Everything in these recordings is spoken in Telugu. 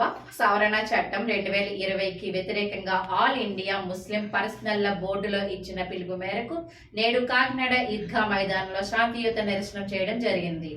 వక్ఫ్ సవరణ చట్టం రెండు వేల ఇరవైకి వ్యతిరేకంగా ఆల్ ఇండియా ముస్లిం పర్సనల్ల బోర్డులో ఇచ్చిన పిలుపు మేరకు నేడు కాకినాడ ఈద్గా మైదానంలో శాంతియుత నిరసనం చేయడం జరిగింది.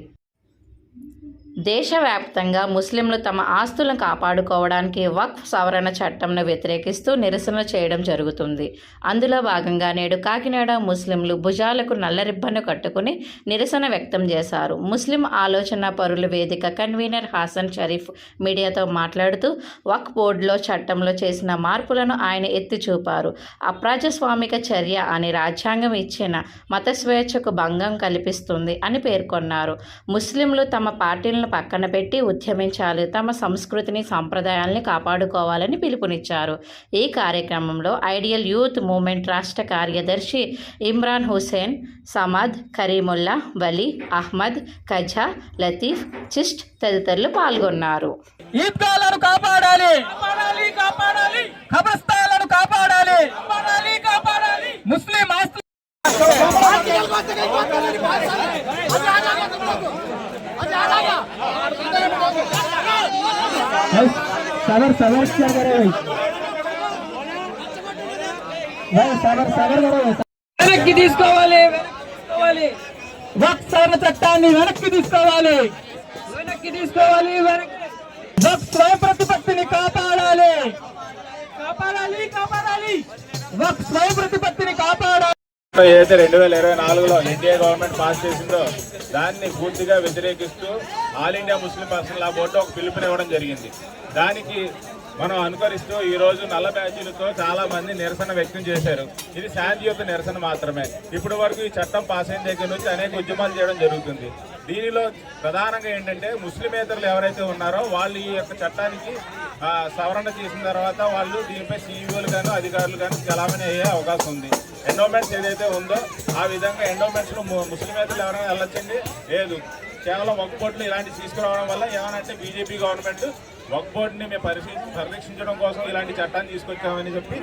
దేశవ్యాప్తంగా ముస్లింలు తమ ఆస్తులను కాపాడుకోవడానికి వక్ఫ్ సవరణ చట్టంను వ్యతిరేకిస్తూ నిరసనలు చేయడం జరుగుతుంది. అందులో భాగంగా నేడు కాకినాడ ముస్లింలు భుజాలకు నల్ల రిబ్బన్ను కట్టుకుని నిరసన వ్యక్తం చేశారు. ముస్లిం ఆలోచన పరుల వేదిక కన్వీనర్ హాసన్ షరీఫ్ మీడియాతో మాట్లాడుతూ వక్ఫ్ బోర్డులో చట్టంలో చేసిన మార్పులను ఆయన ఎత్తి చూపారు అప్రాజస్వామిక చర్య అని రాజ్యాంగం ఇచ్చిన మత స్వేచ్ఛకు భంగం కల్పిస్తుంది అని పేర్కొన్నారు. ముస్లింలు తమ పార్టీలను పక్కన పెట్టి ఉద్యమించాలి. తమ సంస్కృతిని సంప్రదాయాల్ని కాపాడుకోవాలని పిలుపునిచ్చారు. ఈ కార్యక్రమంలో ఐడియల్ యూత్ మూవ్మెంట్ రాష్ట్ర కార్యదర్శి ఇమ్రాన్ హుసేన్ సమద్ కరీముల్లా వలీ అహ్మద్ ఖజా లతీఫ్ చిస్ట్ తదితరులు పాల్గొన్నారు. ఈద్గాలను కాపాడాలి. కాపాడాలి కాపాడాలి. ఖబరస్థానాలను కాపాడాలి. కాపాడాలి కాపాడాలి. ముస్లిం सबर सबर क्या करे भाई सबर सबर करो వెనక్కి తీసుకోవాలి వెనక్కి తీసుకోవాలి వక్ సవరణ చట్టాన్ని వెనక్కి తీసుకోవాలి వెనక్కి తీసుకోవాలి వెనక్కి వక్ స్వయం ప్రతిపత్తిని కాపాడాలి కాపాడాలి కాపాడాలి వక్ స్వయం ప్రతిపత్తిని కాపాడాలి ఏదైతే రెండు వేల ఇరవై నాలుగులో ఎన్డీఏ గవర్నమెంట్ పాస్ చేసిందో దాన్ని పూర్తిగా వ్యతిరేకిస్తూ All India Muslim Personal Law Board ఒక పిలుపునివ్వడం జరిగింది. దానికి మనం అనుకరిస్తూ ఈ రోజు నల్ల బ్యాచీలతో చాలా మంది నిరసన వ్యక్తం చేశారు. ఇది శాంతియుత నిరసన మాత్రమే. ఇప్పటి వరకు ఈ చట్టం పాస్ అయిన దగ్గర నుంచి అనేక ఉద్యమాలు చేయడం జరుగుతుంది. దీనిలో ప్రధానంగా ఏంటంటే ముస్లిమేతరులు ఎవరైతే ఉన్నారో వాళ్ళు ఈ యొక్క చట్టానికి సవరణ చేసిన తర్వాత వాళ్ళు దీనిపై సీఈఓలు కానీ అధికారులు కానీ చలామణి అయ్యే అవకాశం ఉంది. ఎండోమెంట్స్ ఏదైతే ఉందో ఆ విధంగా ఎండోమెంట్స్ ముస్లిమేతరులు ఎవరైనా వెళ్ళొచ్చండి. లేదు. కేవలం ఒక్క కోట్లు ఇలాంటివి తీసుకురావడం వల్ల ఏమనంటే బీజేపీ గవర్నమెంట్ వక్ బోర్డుని మేము పరిశీలి పరిరక్షించడం కోసం ఇలాంటి చట్టాన్ని తీసుకొచ్చామని చెప్పి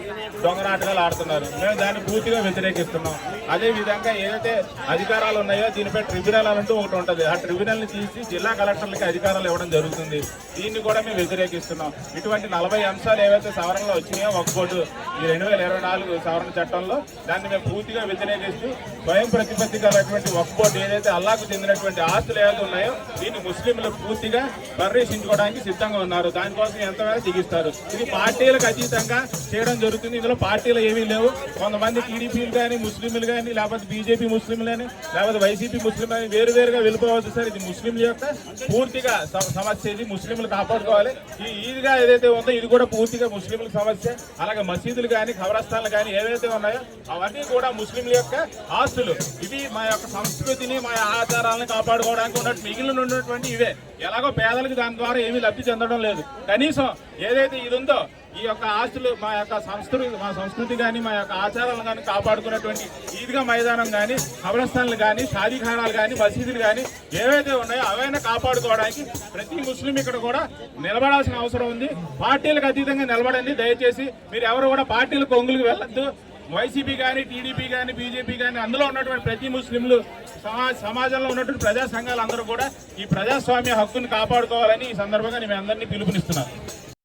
దొంగ నాటకాలు ఆడుతున్నారు. మేము దాన్ని పూర్తిగా వ్యతిరేకిస్తున్నాం. అదే విధంగా ఏదైతే అధికారాలు ఉన్నాయో దీనిపై ట్రిబ్యునల్ అంటూ ఒకటి ఉంటుంది. ఆ ట్రిబ్యునల్ని తీసి జిల్లా కలెక్టర్లకి అధికారాలు ఇవ్వడం జరుగుతుంది. దీన్ని కూడా మేము వ్యతిరేకిస్తున్నాం. ఇటువంటి నలభై అంశాలు ఏవైతే సవరణలో వచ్చినాయో వక్ బోర్డు ఈ రెండు వేల ఇరవై నాలుగు సవరణ చట్టంలో దాన్ని మేము పూర్తిగా వ్యతిరేకిస్తూ స్వయం ప్రతిపత్తి గలటువంటి వక్ బోర్డు ఏదైతే అల్లాకు చెందినటువంటి ఆస్తులు ఏవైతే ఉన్నాయో దీన్ని ముస్లింలు పూర్తిగా పరిరక్షించుకోవడానికి సిద్ధంగా ఉన్నారు. దానికోసం ఎంతమైనా దిగిస్తారు ఇది పార్టీలకు అతీతంగా చేయడం జరుగుతుంది. ఇందులో పార్టీలు ఏమీ లేవు. కొంతమంది టీడీపీలు కానీ ముస్లింలు కానీ లేకపోతే బీజేపీ ముస్లింలు కానీ లేకపోతే వైసీపీ ముస్లింలు కానీ వేరు వేరుగా వెళ్ళిపోవచ్చు సార్. ఇది ముస్లింల యొక్క పూర్తిగా సమస్య ఇది. ముస్లింలు కాపాడుకోవాలి. ఈ ఈద్గా ఏదైతే ఉందో ఇది కూడా పూర్తిగా ముస్లింల సమస్య. అలాగే మసీదులు కానీ ఖబరస్థాన్లు కానీ ఏవైతే ఉన్నాయో అవన్నీ కూడా ముస్లింల యొక్క ఆస్తులు. ఇవి మా యొక్క సంస్కృతిని మా ఆచారాలను కాపాడుకోవడానికి ఉన్నట్టు మిగిలిన ఉన్నటువంటి ఇవే. ఎలాగో పేదలకు దాని ద్వారా ఏమీ లబ్ధి చెందడం లేదు. కనీసం ఏదైతే ఇది ఉందో ఈ యొక్క ఆస్తులు మా యొక్క సంస్కృతి మా సంస్కృతి కానీ మా యొక్క ఆచారాలు కానీ కాపాడుకున్నటువంటి ఈద్గా మైదానం కానీ కబ్రస్థాన్లు కానీ షాదీఖానాలు కానీ మసీదులు కానీ ఏవైతే ఉన్నాయో అవైనా కాపాడుకోవడానికి ప్రతి ముస్లిం ఇక్కడ కూడా నిలబడాల్సిన అవసరం ఉంది. పార్టీలకు అతీతంగా నిలబడండి. దయచేసి మీరు ఎవరు కూడా పార్టీల కొంగులకు వెళ్ళద్దు. వైసీపీ కానీ టీడీపీ కానీ బీజేపీ కానీ అందులో ఉన్నటువంటి ప్రతి ముస్లింలు సమా- సమాజంలో ఉన్నటువంటి ప్రజా సంఘాలు అందరూ కూడా ఈ ప్రజాస్వామ్య హక్కుని కాపాడుకోవాలని ఈ సందర్భంగా నేను మీ అందరినీ పిలుపునిస్తున్నాను.